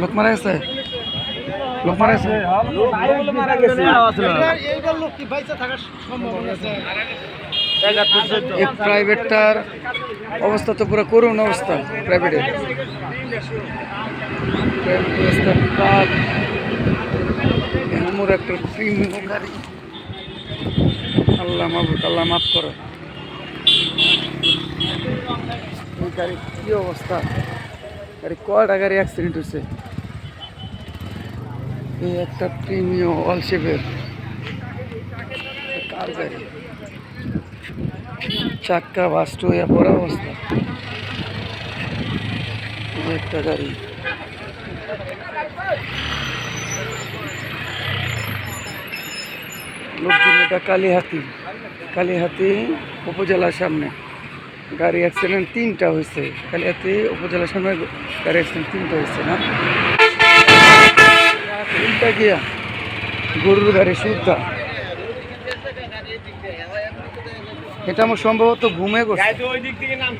লোক গেছে? এই প্রাইভেটটার অবস্থা তো পুরো করুণ অবস্থা প্রাইভেটের প্রাইভেট অবস্থা একটা আল্লাহ মাবুক আল্লাহ মাফ করো। এই গাড়ি কি অবস্থা? গাড়ি কয়টা গাড়ি অ্যাক্সিডেন্ট হয়েছে? এই একটা প্রিমিয়াম অল শেপের কার গাড়ি চাক্কা বাস্ট হয়ে পড়া অবস্থা। একটা গাড়ি। লোকজন এটা কালীহাতি। কালীহাতি উপজেলার সামনে। গাড়ি অ্যাক্সিডেন্ট তিনটা হয়েছে কালীহাতি উপজেলার সামনে গাড়ি অ্যাক্সিডেন্ট তিনটা হয়েছে না? তিনটা গিয়া গরুর গাড়ি সুদ্ধা। এটা আমার সম্ভবত ঘুমে করছে ওই দিক থেকে নাম